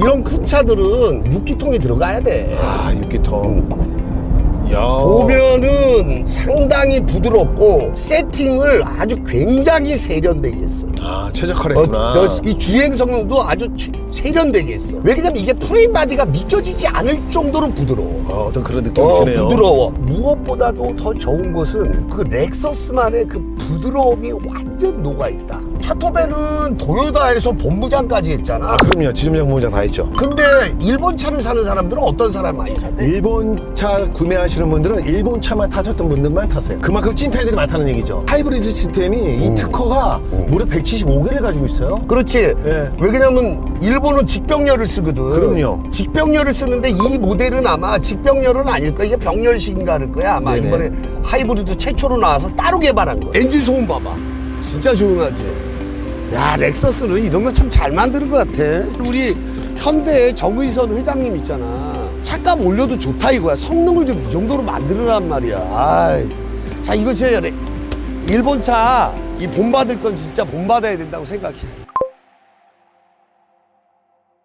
이런 큰 차들은 6기통이 들어가야 돼. 아 6기통 야 보면은 상당히 부드럽고 세팅을 아주 굉장히 세련되게 했어. 아 최적화를 어, 했구나 저, 이 주행 성능도 아주 최- 세련되게 했어. 왜냐면 이게 프레임 바디가 믿겨지지 않을 정도로 부드러워. 어, 어떤 그런 느낌이 어, 주네요 부드러워. 무엇보다도 더 좋은 것은 그 렉서스만의 그 부드러움이 완전 녹아있다. 차토배는 도요다에서 본부장까지 했잖아. 아 그럼요 지점장 본부장 다 했죠 근데 일본 차를 사는 사람들은 어떤 사람 많이 사대? 일본 차 구매하시는 분들은 일본 차만 타셨던 분들만 타세요. 그만큼 찐팬들이 많다는 얘기죠. 하이브리드 시스템이 이 특허가 무려 175개를 가지고 있어요. 그렇지. 예. 왜냐면 일 본은 직병렬을 쓰거든. 그럼요. 직병렬을 쓰는데 이 모델은 아마 직병렬은 아닐 거야. 이게 병렬식인가 할 거야. 아마 네네. 이번에 하이브리드 최초로 나와서 따로 개발한 거야. 엔진 소음 봐봐. 진짜 조용하지. 야 렉서스는 이런 거 참 잘 만드는 것 같아. 우리 현대 정의선 회장님 있잖아. 차값 올려도 좋다 이거야. 성능을 좀 이 정도로 만들으란 말이야. 아이. 자 이거 진짜 레- 일본 차 이 본받을 건 진짜 본받아야 된다고 생각해.